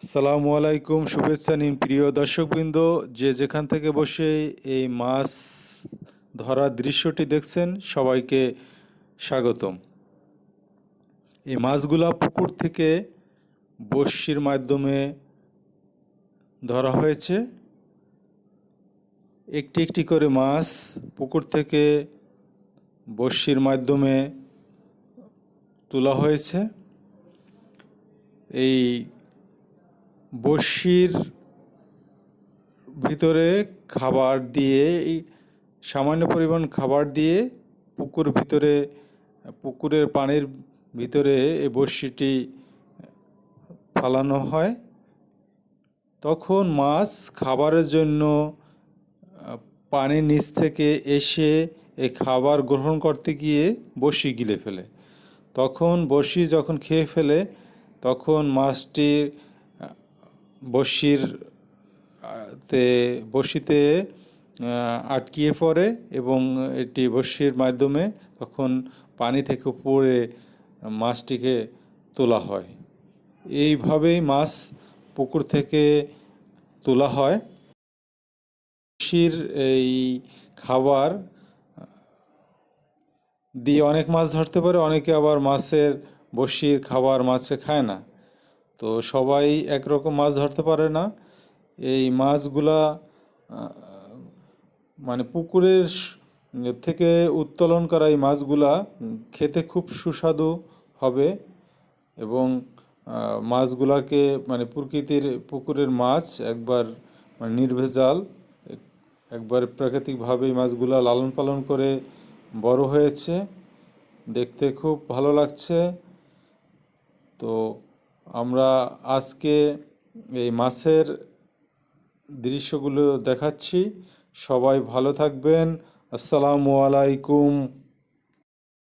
সালামু আলাইকুম, শুভেচ্ছা নিন প্রিয় দর্শকবৃন্দ। যে যেখান থেকে বসে এই মাছ ধরার দৃশ্যটি দেখছেন, সবাইকে স্বাগতম। এই মাছগুলা পুকুর থেকে বড়শির মাধ্যমে ধরা হয়েছে। একটি একটি করে মাছ পুকুর থেকে বড়শির মাধ্যমে তোলা হয়েছে। এই বড়শির ভিতরে খাবার দিয়ে সামান্য পরিমাণ খাবার দিয়ে পুকুর ভিতরে, পুকুরের পানির ভিতরে এই বড়শিটি ফালানো হয়। তখন মাছ খাবারের জন্য, পানির নিচ থেকে এসে এই খাবার গ্রহণ করতে গিয়ে বড়শি গিলে ফেলে। তখন বড়শি যখন খেয়ে ফেলে, তখন মাছটির আহ, তে আহ, আটকিয়ে পড়ে এবং এটি বড়শির মাধ্যমে তখন পানি থেকে উপরে মাছটিকে তোলা হয়। এইভাবেই মাছ পুকুর থেকে তোলা হয়। বসির এই খাবার দিয়ে অনেক মাছ ধরতে পারে অনেকে আবার মাছের বড়শির খাবার মাছে খায় না। তো সবাই একরকম মাছ ধরতে পারে না। এই মাছগুলা মানে পুকুরের থেকে উত্তোলন করা এই মাছগুলা খেতে খুব সুস্বাদু হবে এবং মাছগুলাকে মানে প্রকৃতির পুকুরের মাছ একবার মানে নির্ভেজাল, একবার প্রাকৃতিকভাবে মাছগুলা লালন পালন করে বড় হয়েছে। দেখতে খুব ভালো লাগছে। তো আমরা আজকে এই মাছের দৃশ্যগুলো দেখাচ্ছি। সবাই ভালো থাকবেন। আসসালামু আলাইকুম।